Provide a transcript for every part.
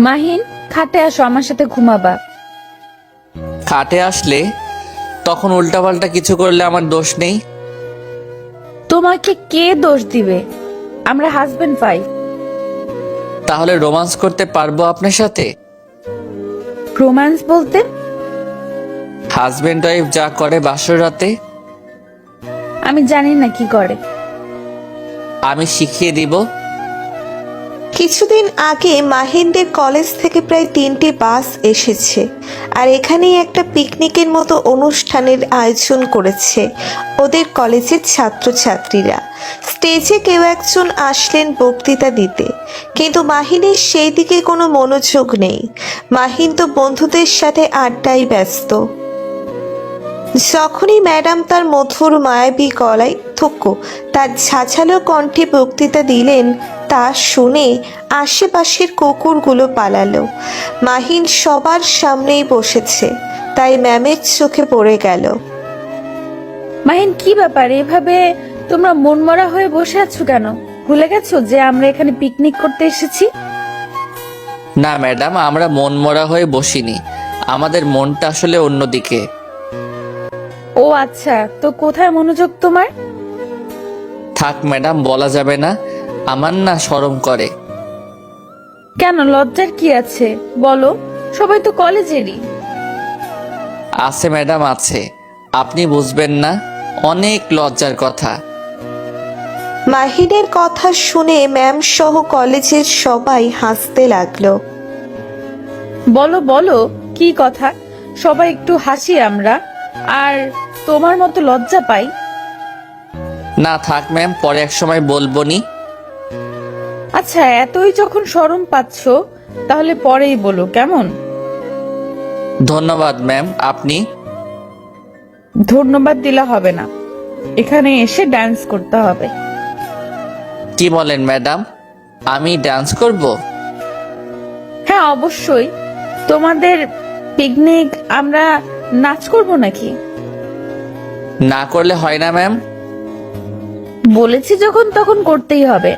মাহিন খাটে আসো আমার সাথে ঘুমাবা। খাটে আসলে তখন উল্টাপাল্টা কিছু করলে আমার দোষ নেই। তোমাকে কে দোষ দিবে? আমরা হাজবেন্ড পাই। তাহলে রোমান্স করতে পারব আপনার সাথে? রোম্যান্স বলতে? হাজবেন্ড ওয়াইফ যা করে বাসর রাতে। আমি জানি না কি করে। আমি শিখিয়ে দিব। কিছুদিন আগে মাহিন্দের কলেজ থেকে প্রায় তিনটে বাস এসেছে আর এখানেই একটা পিকনিকের মতো অনুষ্ঠানের আয়োজন করেছে ওদের কলেজের ছাত্রছাত্রীরা। স্টেজে কেউ একজন আসলেন বক্তৃতা দিতে, কিন্তু মাহিনের সেই দিকে কোনো মনোযোগ নেই। মাহিন তো বন্ধুদের সাথে আড্ডায় ব্যস্ত। যখনই ম্যাডাম তার মধুর মায়াবী গলায় থুকু তার ঝাঝালো কণ্ঠে বক্তৃতা দিলেন তা শুনে আশেপাশের কুকুরগুলো পালালো। মাহিন সবার সামনেই বসেছে তাই ম্যামের চোখে পড়ে গেল। মাহিন কি ব্যাপার? এভাবে তোমরা মনমরা হয়ে বসে আছো কেন? ভুলে গেছো যে আমরা এখানে পিকনিক করতে এসেছি? না ম্যাডাম আমরা মনমরা হয়ে বসিনি। আমাদের মনটা আসলে অন্যদিকে। ও আচ্ছা তো কোথায় মনোযোগ তোমার? থাক ম্যাডাম বলা যাবে না। আমার না শরম করে। কেন লজ্জার কি আছে? বলো সবাই তো কলেজেরই। আছে ম্যাডাম আছে। আপনি বুঝবেন না অনেক লজ্জার কথা। মাহিনের কথা শুনে ম্যাম সহ কলেজের সবাই হাসতে লাগল। বলো বলো কি কথা? সবাই একটু হাসি আমরা। আর তোমার মতো লজ্জা পাই? না থাক ম্যাম পরে এক সময় বলব নি। আচ্ছা এতই যখন শরম পাচ্ছ তাহলে পরেই বলো কেমন? ধন্যবাদ ম্যাম আপনি? ধন্যবাদ দিলে হবে না। এখানে এসে ডান্স করতে হবে। কি বলেন ম্যাডাম আমি ডান্স করব? হ্যাঁ অবশ্যই। তোমাদের পিকনিক আমরা নাচ করব নাকি? না করলে হয় না ম্যাম বলেছি যখন তখন করতেই হবে।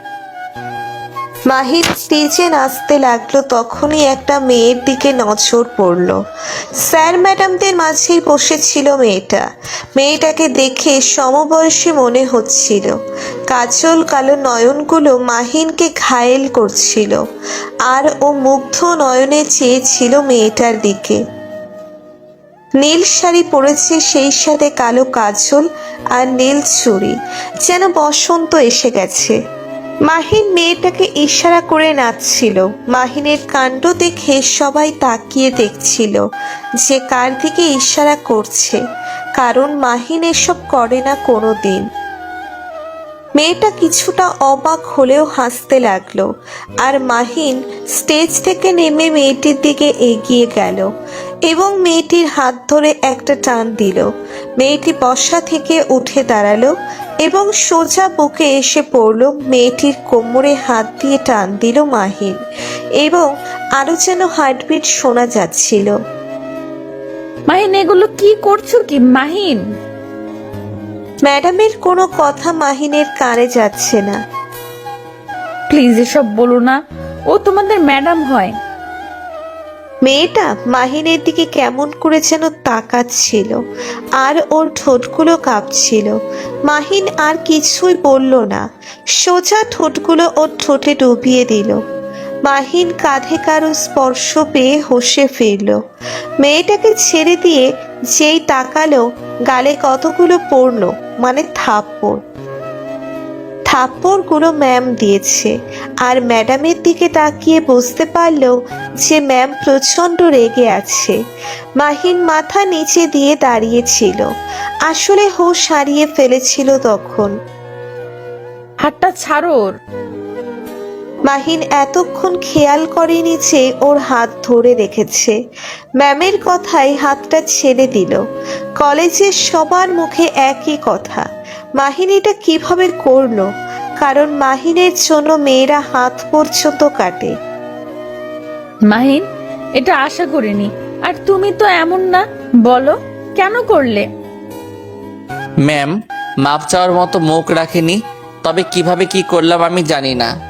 মাহির স্টেজে নাচতে লাগল, তখনই একটা মেয়ের দিকে নজর পড়ল। স্যার ম্যাডামদের মাঝেই বসেছিল মেয়েটা। মেয়েটাকে দেখে সমবয়সী মনে হচ্ছিল। কাজল কালো নয়নগুলো মাহিনকে ঘায়েল করছিল। আর ও মুগ্ধ নয়নে চেয়েছিল মেয়েটার দিকে। নীল শাড়ি পরেছে সেই সাথে কালো কাজল আর নীল চুড়ি। যেন বসন্ত এসে গেছে। মাহিন মেয়েটাকে ইশারা করে নাচছিল। মাহিনের কাণ্ড দেখে সবাই তাকিয়ে দেখছিল যে কার দিকে ইশারা করছে, কারণ মাহিন এসব করে না কোনো দিন মেয়েটা কিছুটা অবাক হলেও হাসতে লাগল আর মাহিন স্টেজ থেকে নেমে মেয়েটির দিকে এগিয়ে গেল। এবং মেয়েটির হাত ধরে একটা টান দিল। মেয়েটি বসা থেকে উঠে দাঁড়াল এবং সোজা বুকে এসে পড়ল মেয়েটির কোমরে হাত দিয়ে টান দিল মাহিন এবং আরও যেন হার্টবিট শোনা যাচ্ছিল। মাহিন এগুলো কি করছ কি? মাহিন ম্যাডামের কোনো কথা মাহিনের কানে যাচ্ছে না। প্লিজ এসব বলো না। ও তোমাদের ম্যাডাম হয়। মেয়েটা মাহিনের দিকে কেমন করে যেন তাকাচ্ছিল, আর ওর ঠোঁটগুলো কাঁপছিল। মাহিন আর কিছুই বলল না, সোজা ঠোঁটগুলো ওর ঠোঁটে ডুবিয়ে দিল। মাহিন কাঁধে কারও স্পর্শ পেয়ে হোসে ফিরল। মেয়েটাকে ছেড়ে দিয়ে যেই তাকালো, গালে কতগুলো পড়ল মানে থাপ্পড়। থাপ্পড়গুলো ম্যাম দিয়েছে। আর ম্যাডামের দিকে তাকিয়ে বুঝতে পারল যে ম্যাম প্রচণ্ড রেগে আছে। মাহিন মাথা নিচে দিয়ে দাঁড়িয়েছিল। আসলে হোশ হারিয়ে ফেলেছিল তখন। হাতটা ছাড়ো ওর। মাহিন এতক্ষণ খেয়াল করেনি যে ওর হাত ধরে রেখেছে। ম্যামের কথায় হাতটা ছেড়ে দিল। কলেজের সবার মুখে একই কথা। মাহিন এটা কীভাবে করল? কারণ মাহিনের জন্য মেয়েরা হাত পর্যন্ত কাটে। মাহিন এটা আশা করিনি। আর তুমি তো এমন না বলো কেন করলে? ম্যাম মাপ চাওয়ার মতো মুখ রাখেনি তবে কীভাবে কি করলাম আমি জানি না।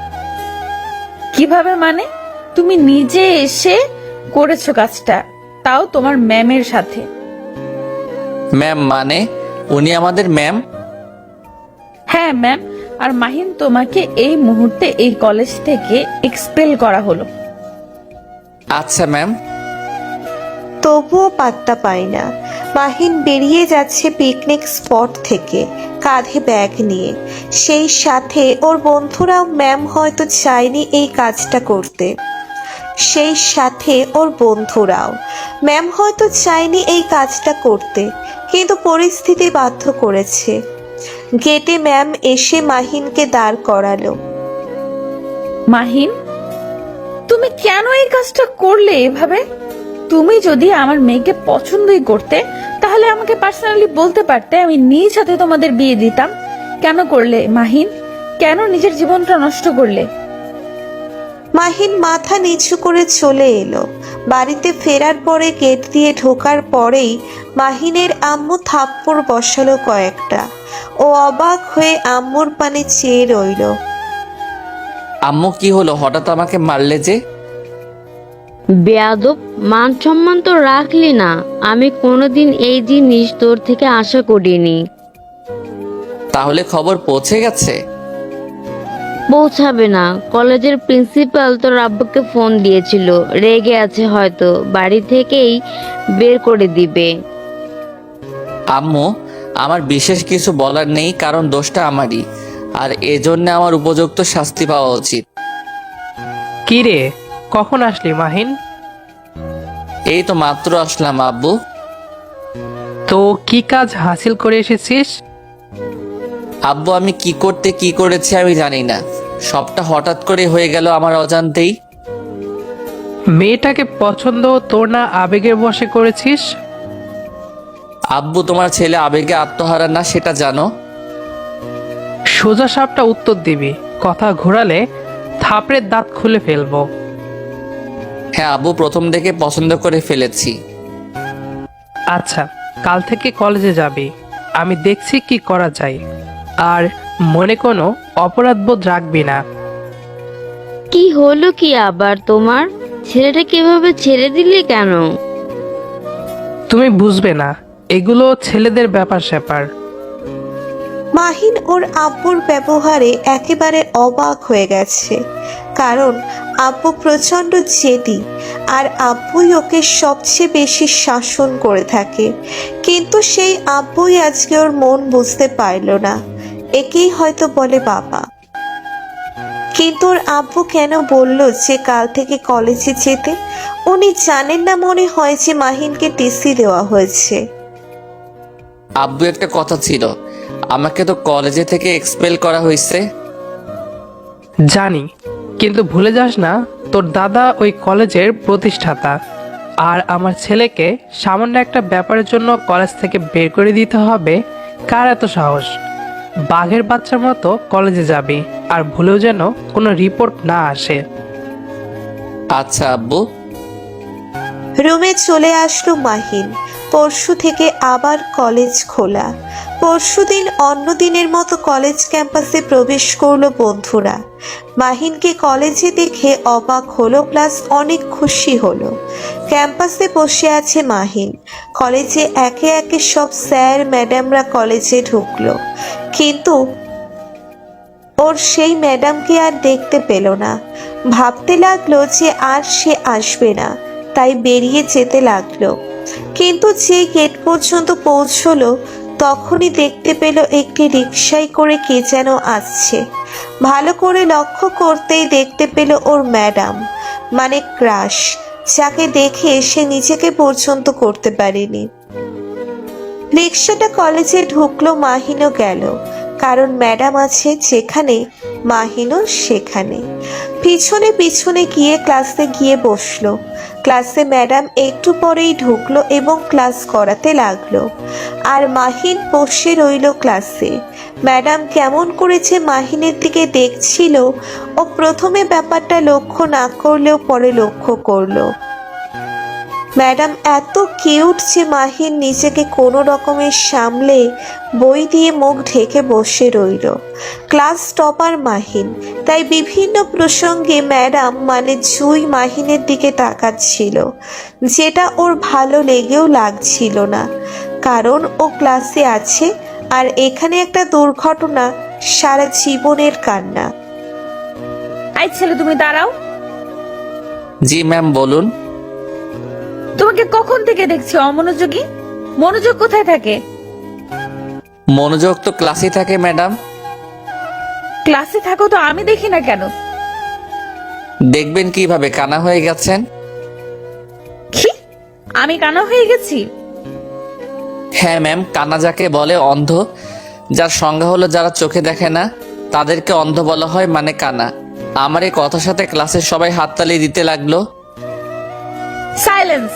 কীভাবে মানে? তুমি নিজে এসে করেছ কাজটা তাও তোমার ম্যামের সাথে। ম্যাম মানে? উনি আমাদের ম্যাম? হ্যাঁ ম্যাম আর মাহিন তোমাকে এই মুহূর্তে এই কলেজ থেকে এক্সপেল করা হলো। আচ্ছা ম্যাম তবুও পাত্তা পাই না। মাহিন বেরিয়ে যাচ্ছে পিকনিক স্পট থেকে কাঁধে ব্যাগ নিয়ে। সেই সাথে ওর বন্ধুরাও ম্যাম হয়তো চায়নি এই কাজটা করতে। সেই সাথে ওর বন্ধুরাও। ম্যাম হয়তো চায়নি এই কাজটা করতে কিন্তু পরিস্থিতি বাধ্য করেছে। গেটে ম্যাম এসে মাহিনকে দাঁড় করালো। মাহিন তুমি কেন এই কাজটা করলে এভাবে? তুমি যদি আমার মেয়েকে পছন্দই করতে তাহলে আমাকে পার্সোনালি বলতে পারতে আমি নিজ হাতে তোমাদের বিয়ে দিতাম। কেন করলে মাহিন? কেন নিজের জীবনটা নষ্ট করলে? মাহিন মাথা নিচু করে চলে এলো। বাড়িতে ফেরার পরে গেট দিয়ে ঢোকার পরেই মাহিনের আম্মু থাপ্পড় বসালো কয়েকটা। ও অবাক হয়ে আম্মুর পানে চেয়ে রইল। আম্মু কি হলো? হঠাৎ আমাকে মারলে যে? বেয়াদব মান সম্মান তো রাখলি না। আমি কোনোদিন এই জিনিস তোর থেকে আশা করিনি। তাহলে খবর পৌঁছে গেছে? পৌঁছাবে না। কলেজের প্রিন্সিপাল তোর আব্বুকে ফোন দিয়েছিল। রেগে আছে হয়তো। বাড়ি থেকেই বের করে দিবে। আম্মু আমার বিশেষ কিছু বলার নেই কারণ দোষটা আমারই। আর এজন্য আমার উপযুক্ত শাস্তি পাওয়া উচিত। কি রে? কখন আসলি মাহিন? এই তো মাত্র আসলাম আব্বু। তো কি কাজ হাসিল করে এসেছিস? আব্বু আমি কি করতে কি করেছি আমি জানি না। সবটা হঠাৎ করে হয়ে গেল আমার অজান্তেই। মেয়েটাকে পছন্দ তোর না আবেগের বসে করেছিস? আব্বু তোমার ছেলে আবেগে আত্মহারা না সেটা জানো? সোজা সাপটা উত্তর দিবি। কথা ঘোরালে থাপড়ের দাঁত খুলে ফেলব। হ্যাঁ আব্বু প্রথম থেকে পছন্দ করে ফেলেছি। আচ্ছা কাল থেকে কলেজে যাবি। আমি দেখছি কি করা যায়। আর মনে কোনো অপরাধবোধ রাখবি না। কি হলো কি আবার তোমার? ছেলেটা কীভাবে ছেড়ে দিলে কেন? তুমি বুঝবে না। এগুলো ছেলেদের ব্যাপার স্যাপার। মাহিন ওর আব্বুর ব্যবহারে একেবারে অবাক হয়ে গেছে। কারণ আব্বু প্রচণ্ড জেদি আর আব্বুই ওকে সবচেয়ে বেশি শাসন করে থাকে। কিন্তু সেই আব্বুই আজকে ওর মন বুঝতে পারল না। একেই হয়তো বলে বাবা। কিন্তু ওর আব্বু কেন বলল যে কাল থেকে কলেজে যেতে? উনি জানেন না মনে হয় যে মাহিনকে টিসি দেওয়া হয়েছে। আব্বু একটা কথা ছিল আমাকে তো কলেজে থেকে এক্সপেল করা হয়েছে। জানি কিন্তু ভুলে যাস না তোর দাদা ওই কলেজের প্রতিষ্ঠাতা। আর আমার ছেলেকে সামান্য একটা ব্যাপারের জন্য কলেজ থেকে বের করে দিতে হবে কার এত সাহস? বাঘের বাচ্চার মতো কলেজে যাবি আর ভুলেও যেন কোনো রিপোর্ট না আসে। আচ্ছা আব্বু। রুমে চলে আসলো মাহিন। পরশু থেকে আবার কলেজ খোলা। পরশুদিন অন্য দিনের মতো কলেজ ক্যাম্পাসে প্রবেশ করল বন্ধুরা। মাহিনকে কলেজে দেখে অবাক হলো, প্লাস অনেক খুশি হলো। ক্যাম্পাসে বসে আছে মাহিন। কলেজে একে একে সব স্যার, ম্যাডামরা কলেজে ঢুকলো। কিন্তু ওর সেই ম্যাডামকে আর দেখতে পেল না। ভাবতে লাগল যে আর সে আসবে না, তাই বেরিয়ে যেতে লাগল। কিন্তু যে গেট পর্যন্ত পৌঁছলো, তখনই দেখতে পেল একটি রিক্সায় করে কে যেন আসছে। ভালো করে লক্ষ্য করতেই দেখতে পেল ওর ম্যাডাম মানে ক্রাশ, যাকে দেখে সে নিজেকে পর্যন্ত করতে পারেনি। রিক্সাটা কলেজে ঢুকলো, মাহিনও গেল। কারণ ম্যাডাম আছে যেখানে, মাহিনও সেখানে। পিছনে পিছনে গিয়ে ক্লাসে গিয়ে বসল। ক্লাসে ম্যাডাম একটু পরেই ঢুকলো এবং ক্লাস করাতে লাগল। আর মাহিন বসে রইল ক্লাসে। ম্যাডাম কেমন করেছে মাহিনের দিকে দেখছিল ও প্রথমে ব্যাপারটা লক্ষ্য না করলেও পরে লক্ষ্য করল। ম্যাডাম এত কিউট যে মাহিন নিজেকে কোনো রকমের সামলে বই দিয়ে মুখ ঢেকে বসে রইল। Class topper Mahin. তাই বিভিন্ন প্রসঙ্গে ম্যাডাম মানে জুই মাহিনের দিকে তাকাচ্ছিল। যেটা ওর ভালো লেগেও লাগছিল না। কারণ ও ক্লাসে আছে আর এখানে একটা দুর্ঘটনা সারা জীবনের কান্না। আই ছেলে তুমি দাঁড়াও। জি ম্যাম বলুন। তোমাকে কখন থেকে দেখছি অমনোযোগী? মনোযোগ কোথায় থাকে? মনোযোগ তো ক্লাসে থাকে ম্যাডাম। ক্লাসে থাকো তো আমি দেখি না কেন? দেখবেন কীভাবে কানা হয়ে গেছেন? কি আমি কানা হয়ে গেছি? হ্যাঁ ম্যাম কানা যাকে বলে অন্ধ যার সংজ্ঞা হলো যারা চোখে দেখে না তাদেরকে অন্ধ বলা হয় মানে কানা। আমার এই কথার সাথে ক্লাসের সবাই হাততালি দিতে লাগল। সাইলেন্স।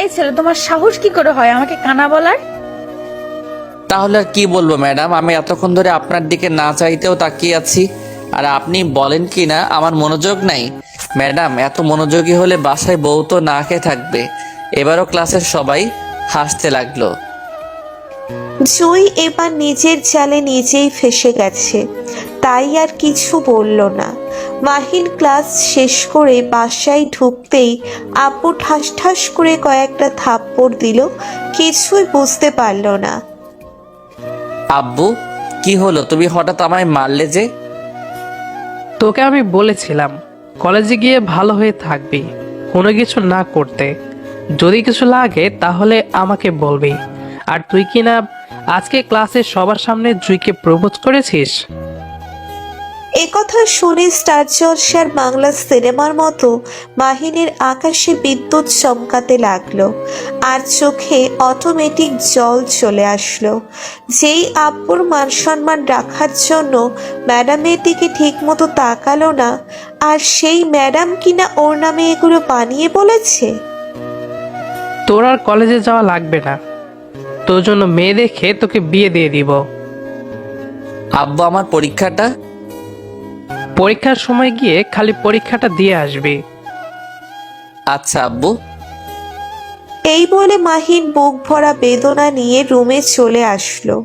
এই ছেলে তোমার সাহস কি করে হয়? আমাকে কানা বলার? তাহলে আর কি বলব ম্যাডাম? আমি এতক্ষণ ধরে আপনার দিকে না চাইতেও তাকিয়ে আছি। আর আপনি বলেন কি না আমার মনোযোগ নাই। ম্যাডাম এত মনোযোগী হলে বাসায় বউ তো না খেয়ে থাকবে। এবারও ক্লাসের সবাই হাসতে লাগল। জুই এবার নিজের জালে নিজেই ফেসে গেছে। তাই আর কিছু বলল না। মাহিন ক্লাস শেষ করে বাসায় ঢুকতেই আপু ঠাস ঠাস করে কয়েকটা থাপ্পড় দিল কিছুই বুঝতে পারল না। আব্বু কি হলো? তুমি হঠাৎ আমায় মারলে যে? তোকে আমি বলেছিলাম কলেজে গিয়ে ভালো হয়ে থাকবি কোনো কিছু না করতে। যদি কিছু লাগে তাহলে আমাকে বলবি। আর তুই কি না আজকে ক্লাসে সবার সামনে জুইকে প্রপোজ করেছিস? একথা শুনে স্টার জলসার বাংলা সিনেমার মতো মাহিনের আকাশে বিদ্যুৎ চমকাতে লাগল আর চোখে অটোমেটিক জল চলে আসলো। যেই আব্বুর মান সম্মান রাখার জন্য ম্যাডামের দিকে ঠিকমতো তাকালো না আর সেই ম্যাডাম কিনা ওর নামে এগুলো বানিয়ে বলেছে? তোর আর কলেজে যাওয়া লাগবে না। তোর জন্য মেয়ে দেখে তোকে বিয়ে দিয়ে দিব। আব্বু আমার পরীক্ষাটা পরীক্ষার সময় গিয়ে খালি পরীক্ষাটা দিয়ে আসবি। আচ্ছা আব্বু। এই বলে মাহিন বুক ভরা বেদনা নিয়ে রুমে চলে আসলো।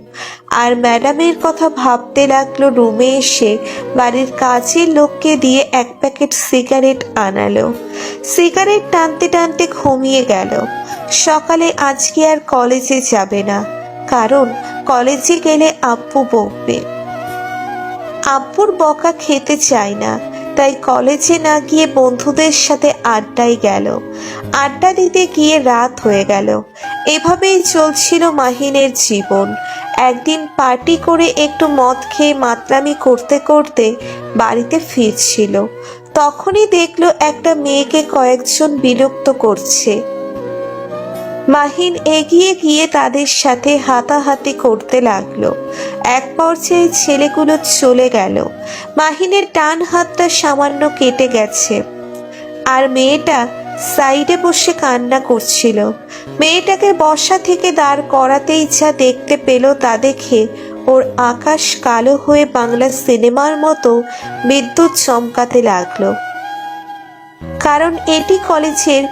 আর ম্যাডামের কথা ভাবতে লাগল রুমে এসে বাড়ির কাজের লোককে দিয়ে এক প্যাকেট সিগারেট আনালো। সিগারেট টানতে টানতে ঘুমিয়ে গেল। সকালে আজকে আর কলেজে যাবে না কারণ কলেজে গেলে আপ্পু বকবে। আব্বুর বকা খেতে চায় না, তাই কলেজে না গিয়ে বন্ধুদের সাথে আড্ডায় গেল। আড্ডা দিতে গিয়ে রাত হয়ে গেল। এভাবেই চলছিল মাহিনের জীবন। একদিন পার্টি করে একটু মদ খেয়ে মাতলামি করতে করতে বাড়িতে ফিরছিল। তখনই দেখল একটা মেয়েকে কয়েকজন বিরক্ত করছে। মাহিন এগিয়ে গিয়ে তাদের সাথে হাতাহাতি করতে লাগল। এক পর্যায়ে ছেলেগুলো চলে গেল। মাহিনের টান হাতটা সামান্য কেটে গেছে। আর মেয়েটা সাইডে বসে কান্না করছিল। মেয়েটাকে বসা থেকে দাঁড় করাতেই যা দেখতে পেল তা দেখে ওর আকাশ কালো হয়ে বাংলা সিনেমার মতো বিদ্যুৎ চমকাতে লাগল। কারণ এটি কলেজের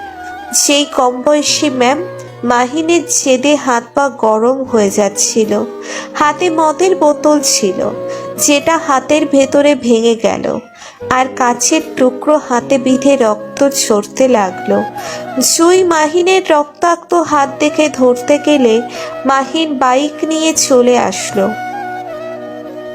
সেই কম বয়সী ম্যাম মাহিনের জেদে হাত পা গরম হয়ে যাচ্ছিল। হাতে মদের বোতল ছিল, যেটা হাতের ভেতরে ভেঙে গেল, আর কাছের টুকরো হাতে বিঁধে রক্ত ঝরতে লাগল। জুই মাহিনের রক্তাক্ত হাত দেখে ধরতে গেলে মাহিন বাইক নিয়ে চলে আসলো।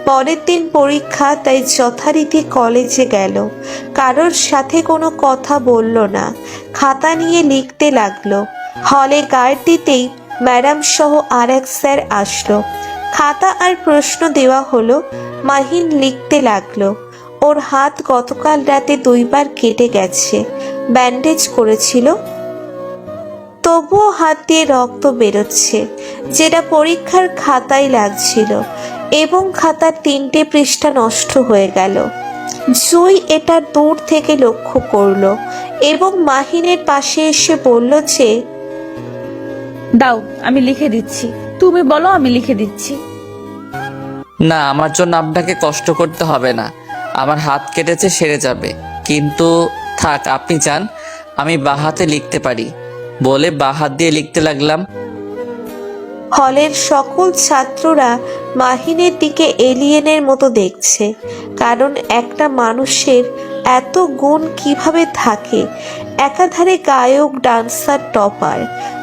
পরের দিন পরীক্ষা, তাই যথারীতি কলেজে গেল। কারোর সাথে কোনো কথা বলল না। খাতা নিয়ে লিখতে লাগল। হলে গার্ড দিতেই ম্যাডাম সহ আর এক স্যার আসলো। খাতা আর প্রশ্ন দেওয়া হলো, মাহিন লিখতে লাগল। ওর হাত গতকাল রাতে দুইবার কেটে গেছে। ব্যান্ডেজ করেছিল। তবুও হাত দিয়ে রক্ত বেরোচ্ছে, যেটা পরীক্ষার খাতায় লাগছিল এবং খাতার তিনটে পৃষ্ঠা নষ্ট হয়ে গেল। জুই এটা দূর থেকে লক্ষ্য করল এবং মাহিনের পাশে এসে বলল যে দাও, আমি লিখে দিচ্ছি। তুমি বলো, আমি লিখে দিচ্ছি। না, আমার জন্য আপনাকে কষ্ট করতে হবে না। আমার হাত কেটেছে, সেরে যাবে। কিন্তু থাক, আপনি চান আমি বাহাতে লিখতে পারি। বলে বাহাত দিয়ে লিখতে লাগলাম। হলের সকল ছাত্ররা মাহিনের দিকে এলিয়েনের মতো দেখছে। কারণ একটা মানুষের এত গুণ কীভাবে থাকে? একাধারে গায়ক, ডান্সার, টপার।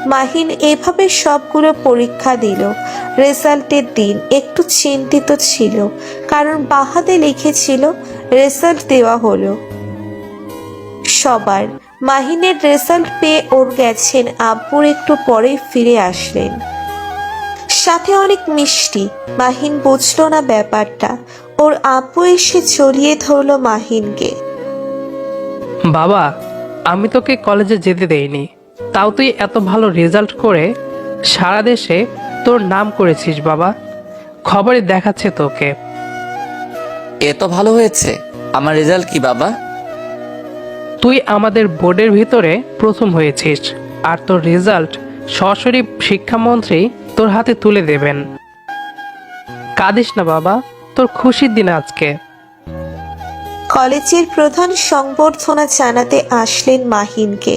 মাহিন এভাবে সবগুলো পরীক্ষা দিল। রেজাল্টের দিন একটু চিন্তিত ছিল। কারণ বাহাতে লিখেছিল, রেজাল্ট দেওয়া হলো। সবার। মাহিনের রেজাল্ট পেয়ে ওর গেছেন আব্বুর একটু পরেই ফিরে আসলেন। সাথে অনেক মিষ্টি। মাহিন বুঝলো না ব্যাপারটা। ওর আব্বু এসে জড়িয়ে ধরলো মাহিনকে। বাবা আমি তোকে কলেজে যেতে দেইনি। তাও তুই এত ভালো রেজাল্ট করে সারা দেশে তোর নাম করেছিস বাবা। খবরে দেখাচ্ছে তোকে। এ তো ভালো হয়েছে। আমার রেজাল্ট কি বাবা? তুই আমাদের বোর্ডের ভিতরে প্রথম হয়েছিস। আর তোর রেজাল্ট সরাসরি শিক্ষামন্ত্রী তোর হাতে তুলে দেবেন। কাঁদিস না বাবা, তোর খুশির দিন আজকে। কলেজের প্রধান সংবর্ধনা জানাতে আসলেন মাহিনকে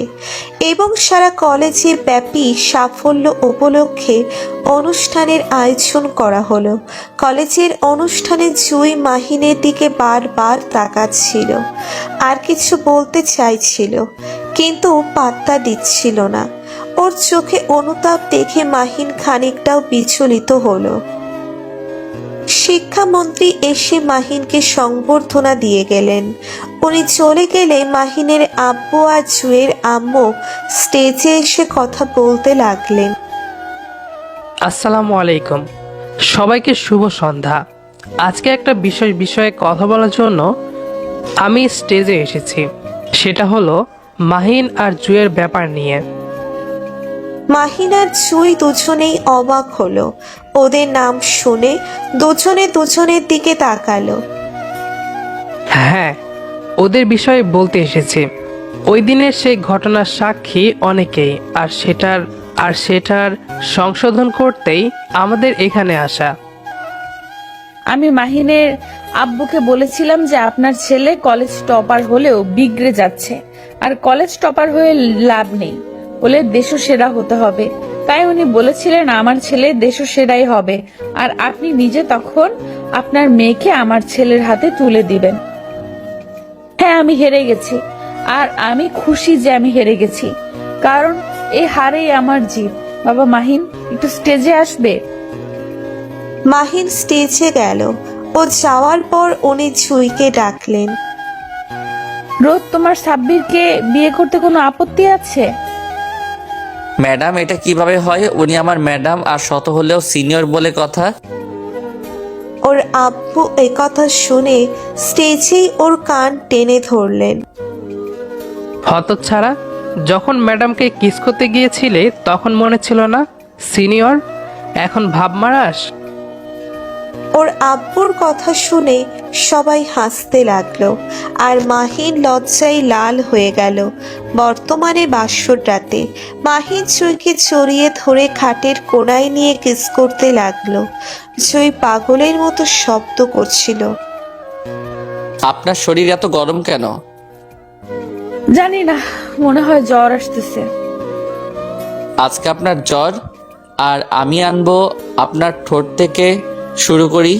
এবং সারা কলেজের ব্যাপী সাফল্য উপলক্ষে অনুষ্ঠানের আয়োজন করা হলো। কলেজের অনুষ্ঠানে জুই মাহিনের দিকে বারবার তাকাচ্ছিল, আর কিছু বলতে চাইছিল, কিন্তু পাত্তা দিচ্ছিল না। ওর চোখে অনুতাপ দেখে মাহিন খানিকটাও বিচলিত হলো। শিক্ষামন্ত্রী এসে মাহিনকে সংবর্ধনা দিয়ে গেলেন। উনি চলে গেলে মাহিনের আব্বু আর জুয়ের আম্মু স্টেজে এসে কথা বলতে লাগলেন। আসসালামু আলাইকুম। সবাইকে শুভ সন্ধ্যা। আজকে একটা বিষয় বিষয়ে কথা বলার জন্য আমি স্টেজে এসেছি। সেটা হলো মাহিন আর জুয়ের ব্যাপার নিয়ে। মাহিন আর জুই দুজনেই অবাক হলো। ওদের নাম শুনে দুজনে দুজনের দিকে তাকালো। হ্যাঁ ওদের বিষয়ে বলতে এসেছে। ওই দিনের সেই ঘটনার সাক্ষী অনেকেই আর সেটার আর সেটার সংশোধন করতেই আমাদের এখানে আসা। আমি মাহিনের আব্বুকে বলেছিলাম যে আপনার ছেলে কলেজ টপার হলেও বিগড়ে যাচ্ছে। আর কলেজ টপার হয়ে লাভ নেই। বলে দেশও সেরা হতে হবে। তাই উনি বলেছিলেন আমার ছেলে দেশও সেরাই হবে। আর আপনি নিজে তখন আপনার মেয়েকে আমার ছেলের হাতে তুলে দিবেন। হ্যাঁ আমি হেরে গেছি। আর আমি খুশি যে আমি হেরে গেছি। কারণ এই হারেই আমার জিত বাবা মাহিন একটু স্টেজে আসবে? মাহিন স্টেজে গেল। ও যাওয়ার পর উনি জুইকে ডাকলেন। রোদ তোমার সাব্বিরকে বিয়ে করতে কোনো আপত্তি আছে? ম্যাডাম এটা কীভাবে হয়? উনি আমার ম্যাডাম আর শত হলেও সিনিয়র বলে কথা। ওর আব্বু কথা শুনে স্টেজেই ওর কান টেনে ধরলেন। হতচ্ছাড়া যখন ম্যাডামকে কিস করতে গিয়েছিলে তখন মনে ছিল না সিনিয়র? এখন ভাব মারাস? ওর আব্বুর কথা শুনে সবাই হাসতে লাগল। আর মাহিন লজ্জায় লাল হয়ে গেল বর্তমানে বাসর রাতে মাহিন জুইকে জড়িয়ে ধরে খাটের কোনায় নিয়ে কিস করতে লাগল। জুই পাগলের মতো শব্দ করছিল। আপনার শরীর এত গরম কেন? জানি না মনে হয় জ্বর আসতেছে। আজকে আপনার জ্বর আর আমি আনব আপনার ঠোঁট থেকে শুরু করি।